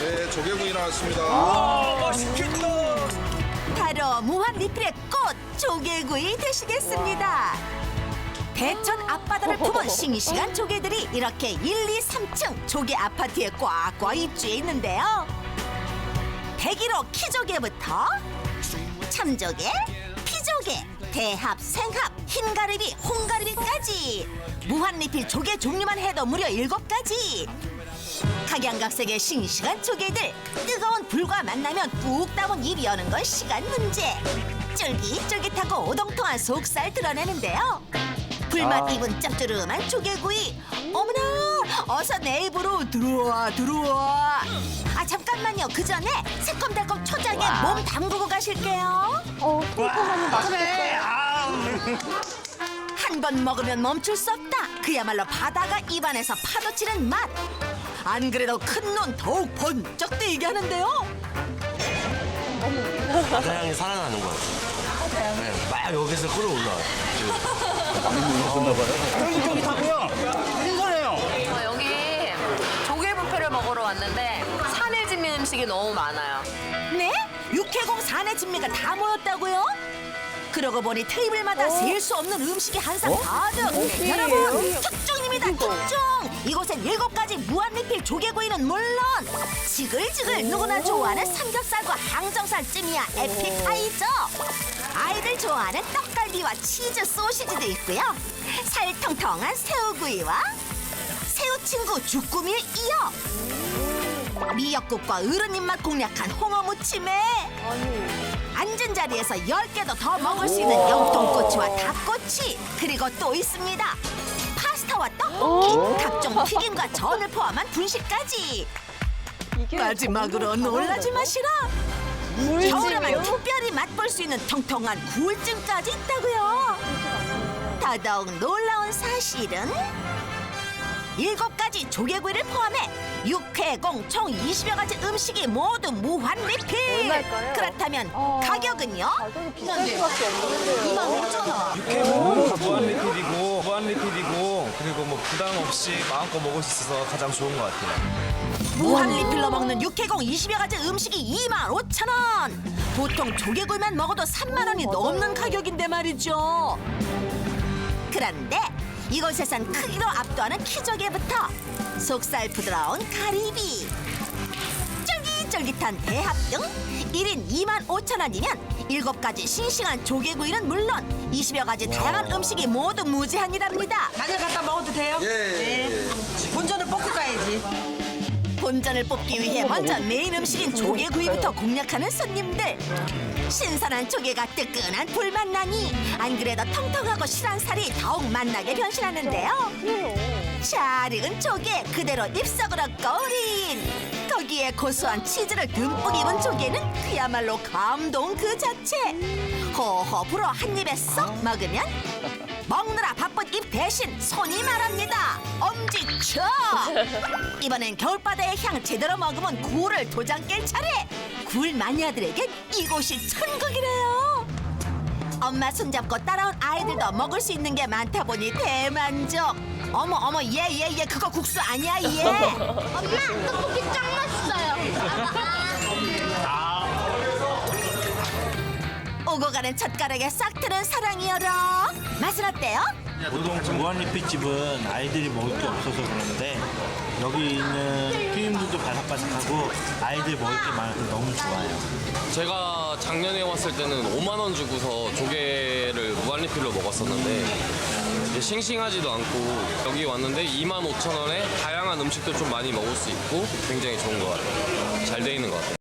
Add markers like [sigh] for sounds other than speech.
네, 조개구이 나왔습니다. 바로 무한 리필의 꽃 조개구이 되시겠습니다. 대천 앞바다를 품은 [laughs] 싱싱한 조개들이 이렇게 1, 2, 3층 조개 아파트에 꽉꽉 입주해 있는데요. 101호 키조개부터 참조개, 피조개, 대합, 생합, 흰가리비, 홍가리비까지 무한 리필 조개 종류만 해도 무려 7가지. 각양각색의 싱싱한 조개들 뜨거운 불과 만나면 뚝 따온 입이 여는 건 시간 문제. 쫄깃쫄깃하고 오동통한 속살 드러내는데요. 불맛 입은 짭조름한 조개구이 어머나 어서 내 입으로 들어와 들어와. 아 잠깐만요. 그 전에 새콤달콤 초장에 몸 담그고 가실게요. 어, 콩콩하니 맛있겠어요. 한 번 먹으면 멈출 수 없다. 그야말로 바다가 입안에서 파도치는 맛. 안 그래도 큰 눈 더욱 번쩍 뜨이게 하는데요. 향이 살아나는 거예요. 네, 막 여기서 끌어올라와요. 쫄깃쫄깃하고요. 신선해요. 어, 여기 조개 뷔페를 먹으러 왔는데 짓는 음식이 너무 많아요. 네? 육해공 사내 진미가 다 모였다고요? 그러고 보니 테이블마다 셀 수 없는 음식이 한상 가득. 여러분 특종입니다 특종. 이곳엔 일곱 가지 무한 리필 조개구이는 물론 지글지글 누구나 좋아하는 삼겹살과 항정살 찜이야 에픽하이저. 아이들 좋아하는 떡갈비와 치즈 소시지도 있고요. 살통통한 새우구이와 새우 친구 주꾸미를 이어 미역국과 어른 입맛 공략한 홍어 무침에 앉은 자리에서 열개도더 먹을 수 있는 염통꼬치와 닭꼬치. 그리고 또 있습니다. 파스타와 떡볶이 각종 튀김과 전을 포함한 분식까지. 마지막으로 놀라지 마시라. 겨울에만 특별히 맛볼 수 있는 통통한 굴찜까지 있다고요. 더더욱 놀라운 사실은 일곱 가지 조개구이를 포함해 육회공 총 20여 가지 음식이 모두 무한 리필 얼마일까요? 그렇다면 어. 가격은요? 가격이 비쌀 수밖에 없는데요. 육회는 무한 리필이고 무한 리필이고 그리고 뭐 부담 없이 마음껏 먹을 수 있어서 가장 좋은 것 같아요. 무한 리필로 먹는 육회공 20여 가지 음식이 2만 5천 원 보통 조개구이만 먹어도 3만 원이 넘는 가격인데 말이죠 그런데 이곳에선 크기로 압도하는 키조개부터 속살 부드러운 가리비 쫄깃쫄깃한 대합 등 1인 2만 5천 원이면 7가지 싱싱한 조개구이는 물론 20여 가지 다양한 음식이 모두 무제한이랍니다 마늘 갖다 먹어도 돼요? 예, 네. 본전을 뽑고 가야지. 본전을 뽑기 위해 먼저 메인 음식인 조개구이부터 공략하는 손님들. 신선한 조개가 뜨끈한 불맛 나니 안 그래도 통통하고 실한 살이 더욱 맛나게 변신하는데요. 잘 익은 조개 그대로 입속으로 꼬린 거기에 고소한 치즈를 듬뿍 입은 조개는 그야말로 감동 그 자체. 호호 불어 한 입에 쏙 먹으면 먹느라 바쁜 입 대신 손이 말합니다. 엄지쳐. [laughs] 이번엔 겨울바다의 향 제대로 머금은 굴을 도장 깰 차례. 굴 마니아들에겐 이곳이 천국이래요. 엄마 손잡고 따라온 아이들도 먹을 수 있는 게 많다 보니 대만족. 어머 어머 얘 얘 얘 그거 국수 아니야 얘. [laughs] 엄마 떡볶이 짱 맛있어요. 오고 가는 젓가락에 싹 트는 사랑이여라. 맛은 어때요? 보통 무한리필집은 아이들이 먹을 게 없어서 그런데 여기 있는 튀김들도 바삭바삭하고 아이들 먹을 게 많아서 너무 좋아요. 제가 작년에 왔을 때는 5만 원 주고서 조개를 무한리필로 먹었었는데 이제 싱싱하지도 않고 여기 왔는데 2만 5천 원에 다양한 음식도 좀 많이 먹을 수 있고 굉장히 좋은 것 같아요. 잘 돼 있는 것 같아요.